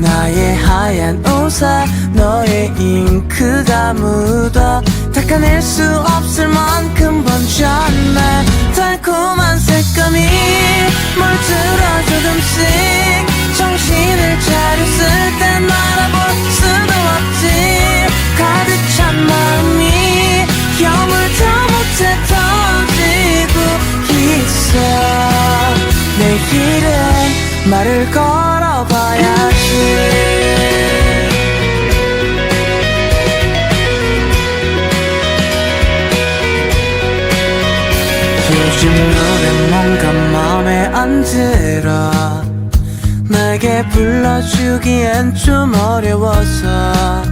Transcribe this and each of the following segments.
나의 하얀 옷에 너의 잉크가 묻어 닦아낼 수 없을 만큼 번졌네. 달콤한 색감이 물들어 조금씩. 정신을 차렸을 땐 알아볼 수도 없지. 가득 찬 마음이 여물다 못해 터지고 있어. 내일은 말을 걸어봐야지 요즘 노래 뭔가 마음에 안 들어. 내게 불러주기엔 좀 어려워서.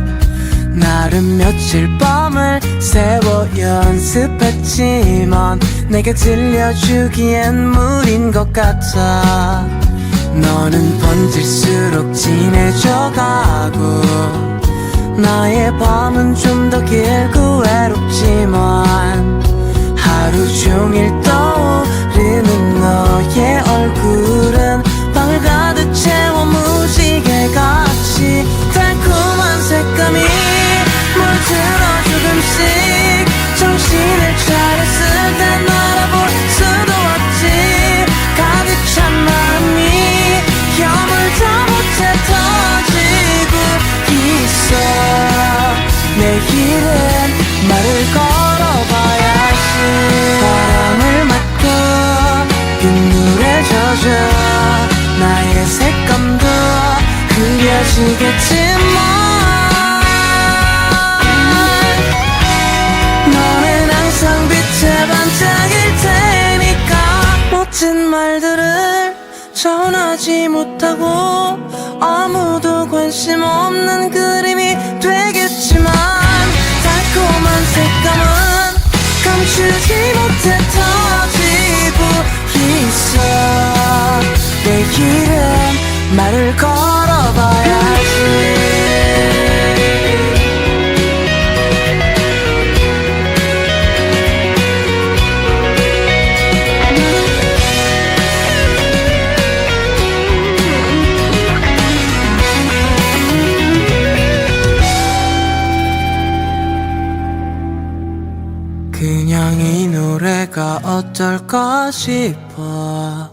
나름 며칠 밤을 새워 연습했지만 내게 들려주기엔 무린 것 같아 너는 번질수록 진해져가고 나의 밤은 좀 더 길고 외롭지만 말을 걸어봐야지. 바람을 맞고 빗물에 젖어 나의 색감도 흐려지겠지만 너는 항상 빛에 반짝일 테니까 멋진 말들을 전하지 못하고 아무도 관심 없는 그림이 색감은 감추지 못해 터지고 있어. 내일은 말을 걸 이 노래가 어떨까 싶어